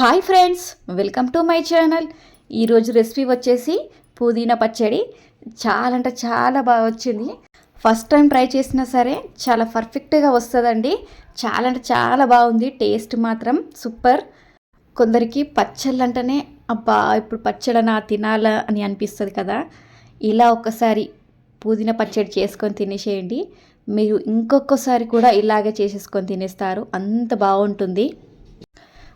Hi friends welcome to my channel. ఈరోజు recipe వచ్చేసి పుదీనా పచ్చడి. చాలా అంటే చాలా బాగా వచ్చింది. ఫస్ట్ టైం ట్రై చేసినా సరే చాలా పర్ఫెక్ట్గా వస్తుందండి. చాలా అంటే చాలా బాగుంది. టేస్ట్ మాత్రం సూపర్. కొందరికి పచ్చళ్ళు అంటేనే అబ్బా ఇప్పుడు పచ్చడనా తినాలా అని అనిపిస్తుంది కదా. ఇలా ఒక్కసారి పుదీనా పచ్చడి చేసుకొని తినేసేయండి. మీరు ఇంకొకసారి కూడా ఇలాగే చేసేసుకొని తినేస్తారు. అంత బాగుంటుంది.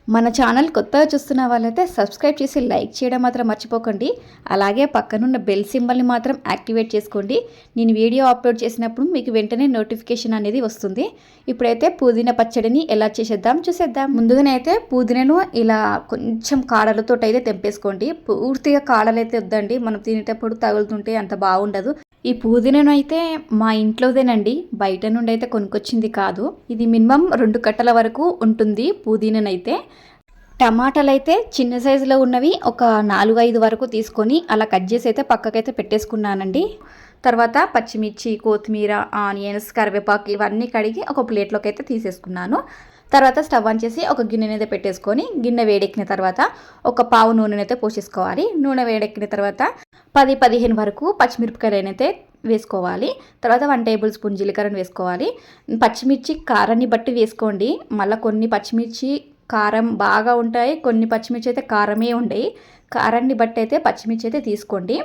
మన ఛానల్ కొత్తగా చూస్తున్న వాళ్ళైతే సబ్స్క్రైబ్ చేసి లైక్ చేయడం మాత్రం మర్చిపోకండి. అలాగే పక్కనున్న బెల్ సింబల్ని మాత్రం యాక్టివేట్ చేసుకోండి. నేను వీడియో అప్లోడ్ చేసినప్పుడు మీకు వెంటనే నోటిఫికేషన్ అనేది వస్తుంది. ఇప్పుడైతే పుదీనా పచ్చడిని ఎలా చేసేద్దాం చూసేద్దాం. ముందుగానైతే అయితే పుదీనాను ఇలా కొంచెం కాడలతో అయితే తెంపేసుకోండి. పూర్తిగా కాడలు అయితే వద్దండి. మనం తినేటప్పుడు తగులుతుంటే అంత బాగుండదు. ఈ పుదీనాను అయితే మా ఇంట్లోదేనండి. బయట నుండి అయితే కొనుక్కొచ్చింది కాదు. ఇది మినిమం రెండు కట్టల వరకు ఉంటుంది పుదీనానైతే. టమాటాలు అయితే చిన్న సైజులో ఉన్నవి ఒక నాలుగు ఐదు వరకు తీసుకొని అలా కట్ చేసి అయితే పక్కకైతే పెట్టేసుకున్నానండి. తర్వాత పచ్చిమిర్చి కొత్తిమీర ఆనియన్స్ కరివేపాకు ఇవన్నీ కడిగి ఒక ప్లేట్లోకి అయితే తీసేసుకున్నాను. తర్వాత స్టవ్ ఆన్ చేసి ఒక గిన్నెనైతే పెట్టేసుకొని గిన్నె వేడెక్కిన తర్వాత ఒక పావు నూనెనైతే పోసేసుకోవాలి. నూనె వేడెక్కిన తర్వాత పది పదిహేను వరకు పచ్చిమిరపకాయలనైతే వేసుకోవాలి. తర్వాత వన్ టేబుల్ స్పూన్ జీలకర్రను వేసుకోవాలి. పచ్చిమిర్చి కారాన్ని బట్టి వేసుకోండి. మళ్ళీ కొన్ని పచ్చిమిర్చి కారం బాగా ఉంటాయి కొన్ని పచ్చిమిర్చి అయితే కారమే ఉండయి కారాన్ని బట్టి అయితే పచ్చిమిర్చి అయితే తీసుకోండి.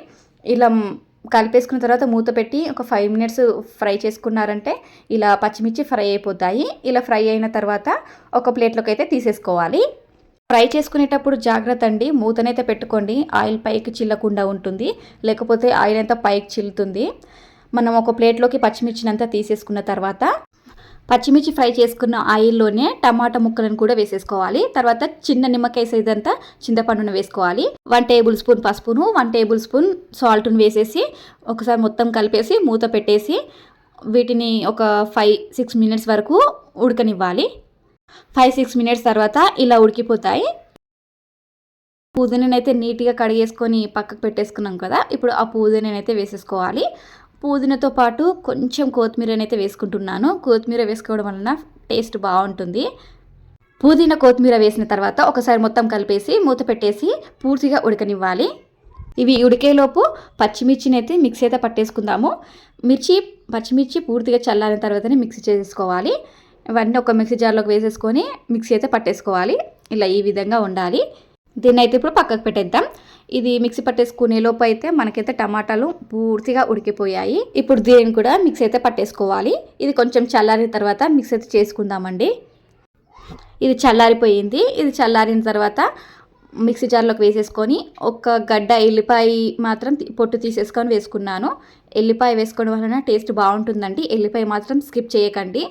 ఇలా కలిపేసుకున్న తర్వాత మూత పెట్టి ఒక ఫైవ్ మినిట్స్ ఫ్రై చేసుకున్నారంటే ఇలా పచ్చిమిర్చి ఫ్రై అయిపోతాయి. ఇలా ఫ్రై అయిన తర్వాత ఒక ప్లేట్లోకి అయితే తీసేసుకోవాలి. ఫ్రై చేసుకునేటప్పుడు జాగ్రత్త అండి మూతనైతే పెట్టుకోండి. ఆయిల్ పైకి చిల్లకుండా ఉంటుంది లేకపోతే ఆయిల్ అంతా పైకి చిల్లుతుంది. మనం ఒక ప్లేట్లోకి పచ్చిమిర్చినంతా తీసేసుకున్న తర్వాత పచ్చిమిర్చి ఫ్రై చేసుకున్న ఆయిల్లోనే టమాటా ముక్కలను కూడా వేసేసుకోవాలి. తర్వాత చిన్న నిమ్మకాయ సైజ్ అంతా చింతపండును వేసుకోవాలి. వన్ టేబుల్ స్పూన్ పసుపును వన్ టేబుల్ స్పూన్ సాల్ట్ను వేసేసి ఒకసారి మొత్తం కలిపేసి మూత పెట్టేసి వీటిని ఒక ఫైవ్ సిక్స్ మినిట్స్ వరకు ఉడకనివ్వాలి. ఫైవ్ సిక్స్ మినిట్స్ తర్వాత ఇలా ఉడికిపోతాయి. పుదీనానైతే నీట్గా కడిగేసుకొని పక్కకు పెట్టేసుకున్నాం కదా ఇప్పుడు ఆ పుదీనైతే వేసేసుకోవాలి. పుదీనాతో పాటు కొంచెం కొత్తిమీరనైతే వేసుకుంటున్నాను. కొత్తిమీర వేసుకోవడం వలన టేస్ట్ బాగుంటుంది. పుదీనా కొత్తిమీర వేసిన తర్వాత ఒకసారి మొత్తం కలిపేసి మూత పెట్టేసి పూర్తిగా ఉడకనివ్వాలి. ఇవి ఉడికేలోపు పచ్చిమిర్చిని అయితే మిక్సీ అయితే పట్టేసుకుందాము. మిర్చి పచ్చిమిర్చి పూర్తిగా చల్లారిన తర్వాతనే మిక్సీ చేసుకోవాలి. ఇవన్నీ ఒక మిక్సీ జార్లోకి వేసేసుకొని మిక్సీ అయితే పట్టేసుకోవాలి. ఇలా ఈ విధంగా ఉండాలి. దీన్ని అయితే ఇప్పుడు పక్కకు పెట్టేద్దాం. ఇది మిక్సీ పట్టేసుకునే లోపు అయితే మనకైతే టమాటాలు పూర్తిగా ఉడికిపోయాయి. ఇప్పుడు దీనిని కూడా మిక్సీ అయితే పట్టేసుకోవాలి. ఇది కొంచెం చల్లారిన తర్వాత మిక్సీ అయితే చేసుకుందామండి. ఇది చల్లారిపోయింది. ఇది చల్లారిన తర్వాత మిక్సీ జార్లోకి వేసేసుకొని ఒక గడ్డ ఎల్లిపాయ మాత్రం పొట్టు తీసేసుకొని వేసుకున్నాను. ఎల్లిపాయ వేసుకోవడం వలన టేస్ట్ బాగుంటుందండి. ఎల్లిపాయ మాత్రం స్కిప్ చేయకండి.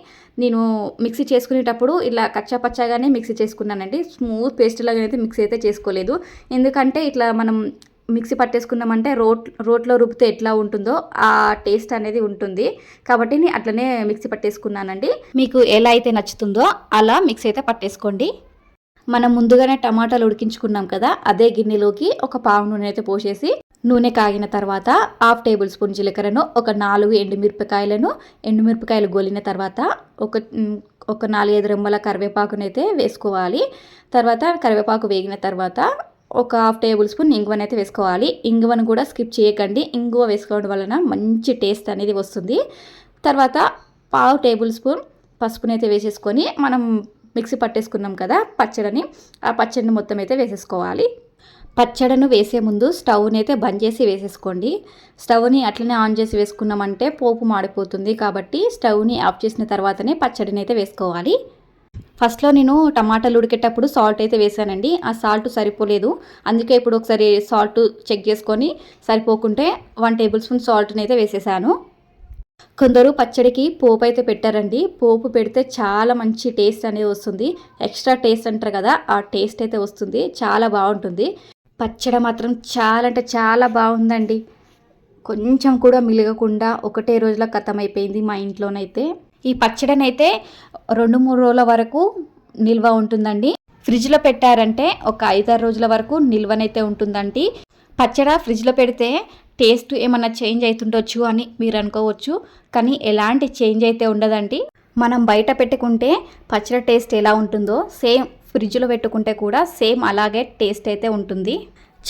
నేను మిక్సీ చేసుకునేటప్పుడు ఇలా కచ్చా పచ్చాగానే మిక్సీ చేసుకున్నానండి. స్మూత్ పేస్ట్ లాగా అయితే మిక్సీ అయితే చేసుకోలేదు. ఎందుకంటే ఇట్లా మనం మిక్సీ పట్టేసుకున్నామంటే రోట్ రోట్లో రుబ్బితే ఎట్లా ఉంటుందో ఆ టేస్ట్ అనేది ఉంటుంది. కాబట్టి నేను అట్లనే మిక్సీ పట్టేసుకున్నానండి. మీకు ఎలా అయితే నచ్చుతుందో అలా మిక్సీ అయితే పట్టేసుకోండి. మనం ముందుగానే టమాటాలు ఉడికించుకున్నాం కదా అదే గిన్నెలోకి ఒక పావు నూనె అయితే పోసేసి నూనె కాగిన తర్వాత హాఫ్ టేబుల్ స్పూన్ జీలకర్రను ఒక నాలుగు ఎండుమిరపకాయలను ఎండుమిరపకాయలు గోలిన తర్వాత ఒక ఒక నాలుగైదు రెమ్మల కరివేపాకునైతే వేసుకోవాలి. తర్వాత కరివేపాకు వేగిన తర్వాత ఒక హాఫ్ టేబుల్ స్పూన్ ఇంగువనైతే వేసుకోవాలి. ఇంగువను కూడా స్కిప్ చేయకండి. ఇంగువ వేసుకోవడం వలన మంచి టేస్ట్ అనేది వస్తుంది. తర్వాత పావు టేబుల్ స్పూన్ పసుపునైతే వేసేసుకొని మనం మిక్సీ పట్టేసుకున్నాం కదా పచ్చడిని. ఆ పచ్చడిని మొత్తం అయితే వేసేసుకోవాలి. పచ్చడిను వేసే ముందు స్టవ్ని అయితే బంద్ చేసి వేసేసుకోండి. స్టవ్ని అట్లనే ఆన్ చేసి వేసుకున్నామంటే పోపు మాడిపోతుంది కాబట్టి స్టవ్ని ఆఫ్ చేసిన తర్వాతనే పచ్చడిని అయితే వేసుకోవాలి. ఫస్ట్లో నేను టమాటాలు ఉడికేటప్పుడు సాల్ట్ అయితే వేసానండి. ఆ సాల్ట్ సరిపోలేదు. అందుకే ఇప్పుడు ఒకసారి సాల్ట్ చెక్ చేసుకొని సరిపోకుంటే వన్ టేబుల్ స్పూన్ సాల్ట్ని అయితే వేసేసాను. కొందరు పచ్చడికి పోపు అయితే పెట్టారండి. పోపు పెడితే చాలా మంచి టేస్ట్ అనేది వస్తుంది. ఎక్స్ట్రా టేస్ట్ అంటారు కదా ఆ టేస్ట్ అయితే వస్తుంది. చాలా బాగుంటుంది. పచ్చడి మాత్రం చాలా అంటే చాలా బాగుందండి. కొంచెం కూడా మిలగకుండా ఒకటే రోజుల అయిపోయింది మా ఇంట్లోనైతే. ఈ పచ్చడినైతే రెండు మూడు రోజుల వరకు నిల్వ ఉంటుందండి. ఫ్రిడ్జ్లో పెట్టారంటే ఒక ఐదారు రోజుల వరకు నిల్వనైతే ఉంటుందండి. పచ్చడి ఫ్రిడ్జ్లో పెడితే టేస్ట్ ఏమన్నా చేంజ్ అవుతుండొచ్చు అని మీరు అనుకోవచ్చు. కానీ ఎలాంటి చేంజ్ అయితే ఉండదండి. మనం బయట పెట్టుకుంటే పచ్చడి టేస్ట్ ఎలా ఉంటుందో సేమ్ ఫ్రిడ్జ్లో పెట్టుకుంటే కూడా సేమ్ అలాగే టేస్ట్ అయితే ఉంటుంది.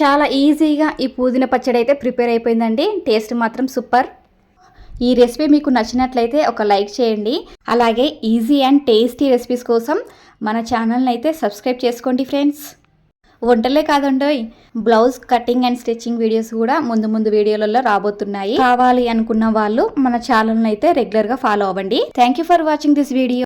చాలా ఈజీగా ఈ పుదీనా పచ్చడి అయితే ప్రిపేర్ అయిపోయిందండి. టేస్ట్ మాత్రం సూపర్. ఈ రెసిపీ మీకు నచ్చినట్లయితే ఒక లైక్ చేయండి. అలాగే ఈజీ అండ్ టేస్టీ రెసిపీస్ కోసం మన ఛానల్ని అయితే సబ్స్క్రైబ్ చేసుకోండి ఫ్రెండ్స్. వంటలే కాదండోయ్. Blouse cutting and stitching videos కూడా ముందు ముందు వీడియోలలో రాబోతున్నాయి. కావాలి అనుకున్న వాళ్ళు మన ఛానల్ని అయితే రెగ్యులర్గా ఫాలో అవ్వండి. Thank you for watching this video